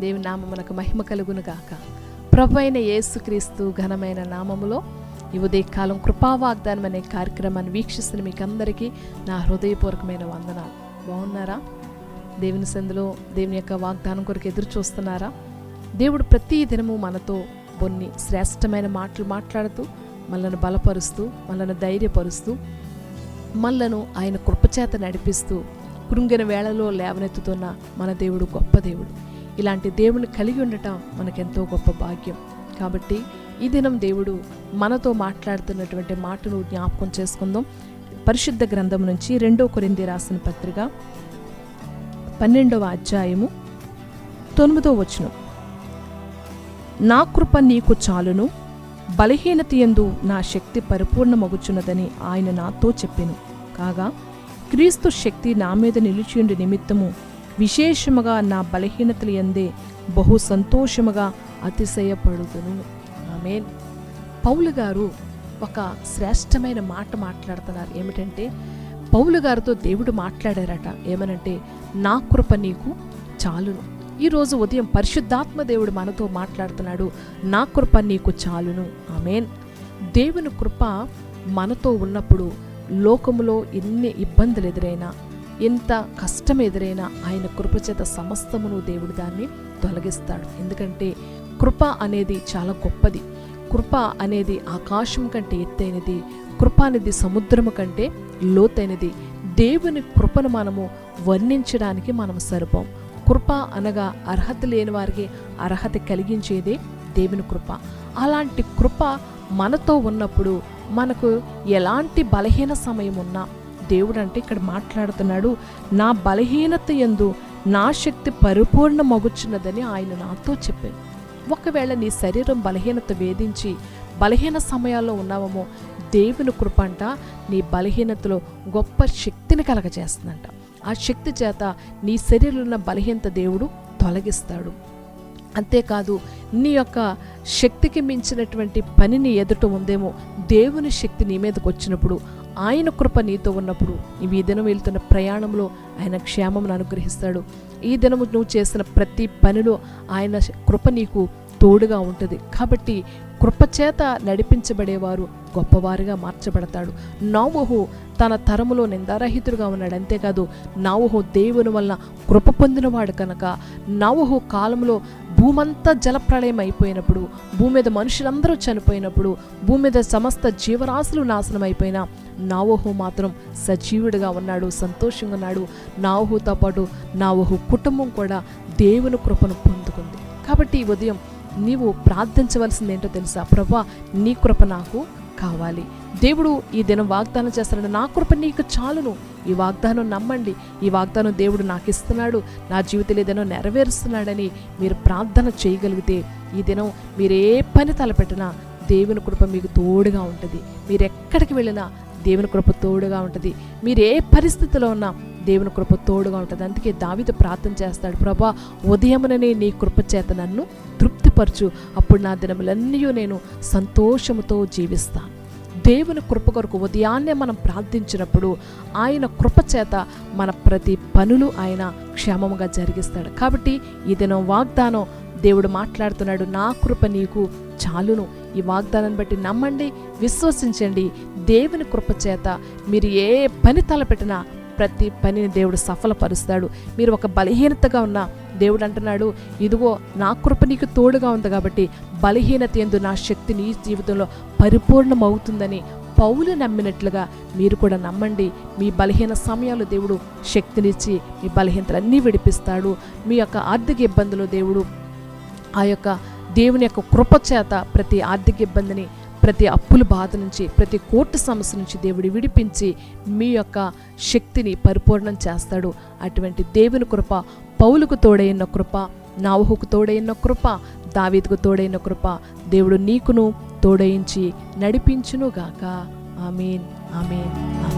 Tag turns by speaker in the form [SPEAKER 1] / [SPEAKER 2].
[SPEAKER 1] దేవుని నామమునకు మహిమ కలుగును గాక. ప్రభు అయిన యేసుక్రీస్తు ఘనమైన నామములో ఈ ఉదయకాలం కృపావాగ్దానం అనే కార్యక్రమాన్ని వీక్షిస్తున్న మీకు అందరికీ నా హృదయపూర్వకమైన వందనాలు. బాగున్నారా? దేవుని సందులో దేవుని యొక్క వాగ్దానం కొరకు ఎదురు చూస్తున్నారా? దేవుడు ప్రతి దినము మనతో కొన్ని శ్రేష్టమైన మాటలు మాట్లాడుతూ మనల్ని బలపరుస్తూ మనల్ని ధైర్యపరుస్తూ మనలను ఆయన కృపచేత నడిపిస్తూ కృంగిన వేళలో లేవనెత్తుతున్న మన దేవుడు గొప్ప దేవుడు. ఇలాంటి దేవుని కలిగి ఉండటం మనకెంతో గొప్ప భాగ్యం. కాబట్టి ఈ దినం దేవుడు మనతో మాట్లాడుతున్నటువంటి మాటను జ్ఞాపకం చేసుకుందాం. పరిశుద్ధ గ్రంథం నుంచి రెండో కొరింది రాసిన పత్రిక పన్నెండవ అధ్యాయము తొమ్మిదో వచనం. నా కృప నీకు చాలును బలహీనత యందు నా శక్తి పరిపూర్ణమగుచున్నదని ఆయన నాతో చెప్పెను. కాగా క్రీస్తు శక్తి నా మీద నిలిచియుండి నిమిత్తము విశేషముగా నా బలహీనతలు ఎందే బహు సంతోషముగా అతిశయపడుదును. ఆమెన్. పౌలు గారు ఒక శ్రేష్టమైన మాట మాట్లాడుతున్నారు. ఏమిటంటే పౌలు గారితో దేవుడు మాట్లాడారట. ఏమనంటే నా కృప నీకు చాలును. ఈరోజు ఉదయం పరిశుద్ధాత్మ దేవుడు మనతో మాట్లాడుతున్నాడు. నా కృప నీకు చాలును. ఆమెన్. దేవుని కృప మనతో ఉన్నప్పుడు లోకములో ఎన్ని ఇబ్బందులు ఎదురైనా ఎంత కష్టం ఎదురైనా ఆయన కృపచేత సమస్తమును దేవుడు దాన్ని తొలగిస్తాడు. ఎందుకంటే కృప అనేది చాలా గొప్పది. కృప అనేది ఆకాశం కంటే ఎత్తైనది. కృప అనేది సముద్రము కంటే లోతైనది. దేవుని కృపను మనము వర్ణించడానికి మనం సరిపోం. కృప అనగా అర్హత లేని వారికి అర్హత కలిగించేదే దేవుని కృప. అలాంటి కృప మనతో ఉన్నప్పుడు మనకు ఎలాంటి బలహీన సమయం ఉన్నా దేవుడు అంటే ఇక్కడ మాట్లాడుతున్నాడు నా బలహీనత ఎందు నా శక్తి పరిపూర్ణ మగుచున్నదని ఆయన నాతో చెప్పారు ఒకవేళ నీ శరీరం బలహీనత వేధించి బలహీన సమయాల్లో ఉన్నావేమో దేవుని కృపంట నీ బలహీనతలో గొప్ప శక్తిని కలగజేస్తుందంట. ఆ శక్తి చేత నీ శరీరంలో ఉన్న బలహీనత దేవుడు తొలగిస్తాడు. అంతేకాదు నీ యొక్క శక్తికి మించినటువంటి పనిని ఎదుట ఉందేమో దేవుని శక్తి నీ మీదకి వచ్చినప్పుడు ఆయన కృప నీతో ఉన్నప్పుడు నీవు ఈ దినం వెళ్తున్న ప్రయాణంలో ఆయన క్షేమమును అనుగ్రహిస్తాడు. ఈ దినము నువ్వు చేసిన ప్రతి పనిలో ఆయన కృప నీకు తోడుగా ఉంటుంది. కాబట్టి కృపచేత నడిపించబడేవారు గొప్పవారుగా మార్చబడతాడు. నోవహు తన తరములో నిందారహితుడుగా ఉన్నాడు. అంతేకాదు నోవహు దేవుని వలన కృప పొందినవాడు కనుక నోవహు కాలంలో భూమంతా జలప్రళయం అయిపోయినప్పుడు భూమి మీద మనుషులందరూ చనిపోయినప్పుడు భూమి మీద సమస్త జీవరాశులు నాశనం అయిపోయినా నావోహు మాత్రం సజీవుడిగా ఉన్నాడు సంతోషంగా ఉన్నాడు. నావోహుతో పాటు నావోహు కుటుంబం కూడా దేవుని కృపను పొందుకుంది. కాబట్టి ఈ ఉదయం నీవు ప్రార్థించవలసింది ఏంటో తెలుసా? ప్రభా నీ కృప నాకు కావాలి. దేవుడు ఈ దినం వాగ్దానం చేస్తున్నాడు నా కృప నీకు చాలును. ఈ వాగ్దానం నమ్మండి. ఈ వాగ్దానం దేవుడు నాకు ఇస్తున్నాడు నా జీవితంలో ఏదైనా నెరవేరుస్తున్నాడని మీరు ప్రార్థన చేయగలిగితే ఈ దినం మీరు ఏ పని తలపెట్టినా దేవుని కృప మీకు తోడుగా ఉంటుంది. మీరు ఎక్కడికి వెళ్ళినా దేవుని కృప తోడుగా ఉంటుంది. మీరు ఏ పరిస్థితిలో ఉన్నా దేవుని కృప తోడుగా ఉంటుంది. అందుకే దావిత ప్రార్థన చేస్తాడు ప్రభా ఉదయముననే నీ కృప చేత నన్ను తృప్తి తృప్తిపరచు అప్పుడు నా దినములన్నీ నేను సంతోషముతో జీవిస్తాను. దేవుని కృప కొరకు ఉదయాన్నే మనం ప్రార్థించినప్పుడు ఆయన కృప చేత మన ప్రతి పనులు ఆయన క్షేమముగా జరిగిస్తాడు. కాబట్టి ఈ దినం వాగ్దానం దేవుడు మాట్లాడుతున్నాడు నా కృప నీకు చాలును. ఈ వాగ్దానాన్ని బట్టి నమ్మండి విశ్వసించండి. దేవుని కృప చేత మీరు ఏ పని తలపెట్టినా ప్రతి పనిని దేవుడు సఫలపరుస్తాడు. మీరు ఒక బలహీనతగా ఉన్న దేవుడు అంటున్నాడు ఇదిగో నా కృప నీకు తోడుగా ఉంది కాబట్టి బలహీనత ఎందు నా శక్తి నీ జీవితంలో పరిపూర్ణమవుతుందని పౌలు నమ్మినట్లుగా మీరు కూడా నమ్మండి. మీ బలహీన సమయాలు దేవుడు శక్తినిచ్చి మీ బలహీనతలన్నీ విడిపిస్తాడు. మీ యొక్క ఆర్థిక ఇబ్బందులు దేవుడు ఆ యొక్క దేవుని యొక్క కృప చేత ప్రతి ఆర్థిక ఇబ్బందిని ప్రతి అప్పుల బాధ నుంచి ప్రతి కోర్టు సమస్య నుంచి దేవుడు విడిపించి మీ యొక్క శక్తిని పరిపూర్ణం చేస్తాడు. అటువంటి దేవుని కృప పౌలకు తోడైన కృప నావహుకు తోడైన కృప దావీదుకు తోడైన కృప దేవుడు నీకును తోడయించి నడిపించునుగాక. Amen amen. ఆమెన్.